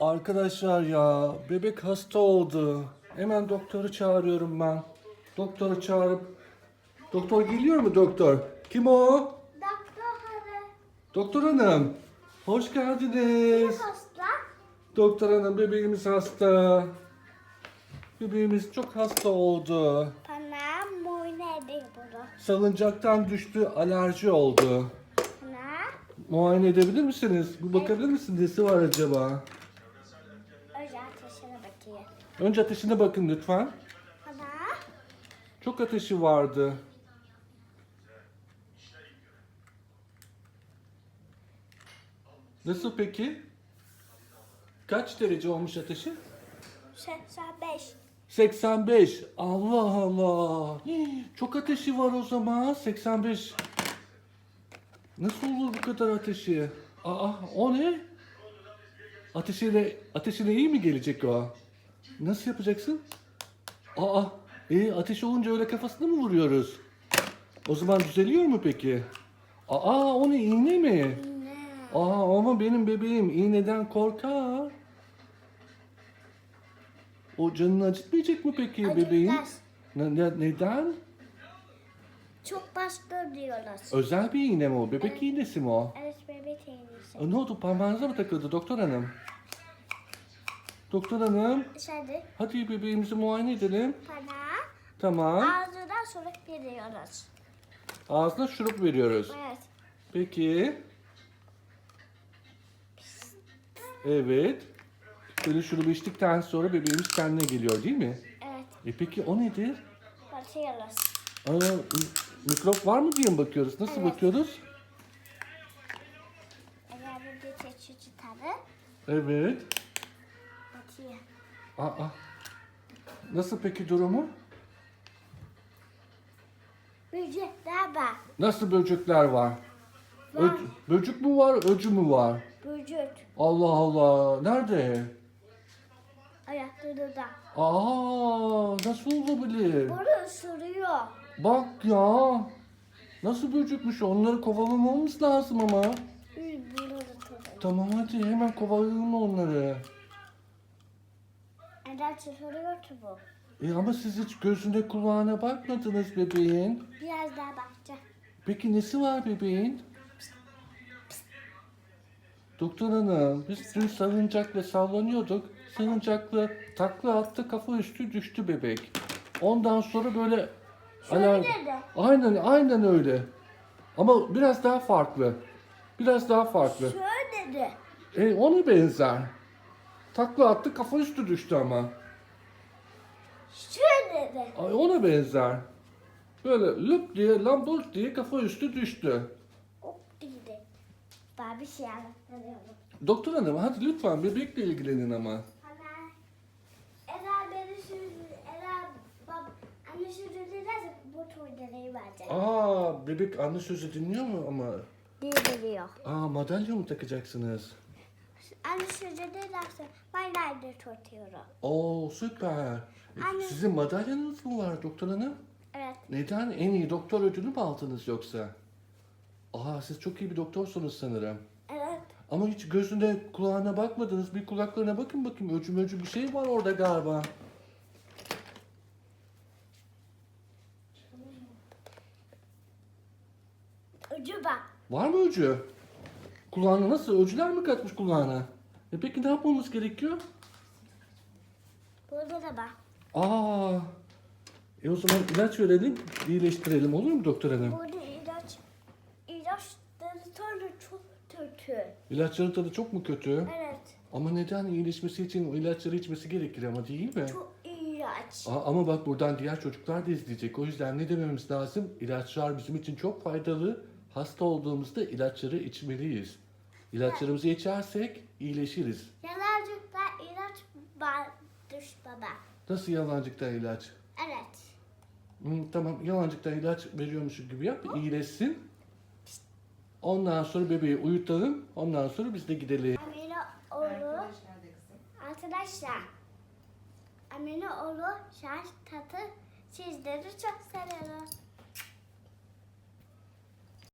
Arkadaşlar ya bebek hasta oldu. Hemen doktoru çağırıyorum ben. Doktoru çağırıp Doktor geliyor mu doktor? Kim o? Doktor hanım. Doktor hanım. Hoş geldiniz. Hasta. Doktor hanım bebeğimiz hasta. Bebeğimiz çok hasta oldu. Bana muayene edin bunu. Salıncaktan düştü, alerji oldu. Bana Muayene edebilir misiniz? Bir bakabilir misiniz? Nesi var acaba? Önce ateşine bakın lütfen. Bana Çok ateşi vardı. Nasıl peki? Kaç derece olmuş ateşi? 85. 85. Allah Allah. Hii, Çok ateşi var o zaman. 85. Nasıl olur bu kadar ateşi? Aa o ne? Ateşiyle ateşine iyi mi gelecek o? Nasıl yapacaksın? Aa e, ateş olunca öyle kafasına mı vuruyoruz? O zaman düzeliyor mu peki? Aa o ne iğne mi? Aa ama benim bebeğim iğneden korkar. O canını acıtmayacak mı peki bebeğin? Acıtmaz. Ne, ne- neden? Çok bastır diyoruz. Özel bir iğne mi o? Bebek iğnesi mi o? Evet bebek iğnesi. E, ne oldu? Parmağınıza mı takıldı doktor hanım? Doktor hanım, Dışarıda hadi bebeğimizi muayene edelim. bana Tamam. ağzından sonra veriyoruz. Ağzına şurup veriyoruz. Evet. Peki. Evet. Böyle şurubu içtikten sonra bebeğimiz kendine geliyor değil mi? Evet. E peki o nedir? Batıyoruz. Aa, mi- mikrop var mı diye mi bakıyoruz? Nasıl Evet. bakıyoruz? Eğer bir Evet. Batıyor. Aa. Nasıl peki durumu? Böcekler var. Nasıl böcekler var? Ö- böcek mü var, öcü mü var? Böcek. Allah Allah. Nerede? Ayaklarında. Aa, nasıl olabilir? Bunu ısırıyor. Bak ya. Nasıl böcekmiş? Onları kovalamamız lazım ama. Bunu. Tamam hadi hemen kovalayalım onları. Neden ısırıyor ki bu? E ama siz hiç gözüne kulağına bakmadınız bebeğin. Biraz daha bakacak. Peki nesi var bebeğin? Doktor hanım, biz dün salıncakla sallanıyorduk. Salıncakla takla attı, kafa üstü düştü bebek. Ondan sonra böyle... Şöyle alarm- de. Aynen, aynen öyle. Ama biraz daha farklı. Biraz daha farklı. Şöyle de. E, ona benzer. Takla attı, kafa üstü düştü ama. Şöyle de. Ay, ona benzer. Böyle lüp diye, lambur diye kafa üstü düştü. Hop dedi. Ben bir şey anlatıyorum. Doktor hanım hadi lütfen bebekle ilgilenin ama. Ana. Ela beni sürdü. Ela bab. Anne sürdü derse bu tur deneyi verecek. Aa bebek anne sözü dinliyor mu ama? Diye veriyor. Aa madalya mı takacaksınız? Anne sürdü derse ben nerede tutuyorum. Oo süper. E, Anne. Sizin madalyanız mı var doktor hanım? Evet. Neden? En iyi doktor ödülü mü aldınız yoksa? Aa siz çok iyi bir doktorsunuz sanırım. Evet. Ama hiç gözüne kulağına bakmadınız. Bir kulaklarına bakın bakayım. Öcü möcü bir şey var orada galiba. Ucu bak. Var mı öcü? Kulağına nasıl? Öcüler mi kaçmış kulağına? E peki ne yapmamız gerekiyor? Burada da bak. Aa. E o zaman ilaç verelim, iyileştirelim olur mu doktor hanım? Burada ilaç. İlaçları sonra çok kötü. İlaçların tadı çok mu kötü? Evet. Ama neden iyileşmesi için o ilaçları içmesi gerekir ama değil mi? Çok ilaç. Aa, ama bak buradan diğer çocuklar da izleyecek. O yüzden ne dememiz lazım? İlaçlar bizim için çok faydalı. Hasta olduğumuzda ilaçları içmeliyiz. İlaçlarımızı içersek iyileşiriz. Yalancıkta ilaç var düş baba. Nasıl yalancıkta ilaç? Evet. Hı, tamam yalancıkta ilaç veriyormuş gibi yap iyileşsin. Ondan sonra bebeği uyutalım. Ondan sonra biz de gidelim. Amine oğlu. Arkadaşlar. Amine oğlu şarj tatı sizleri çok seviyorum.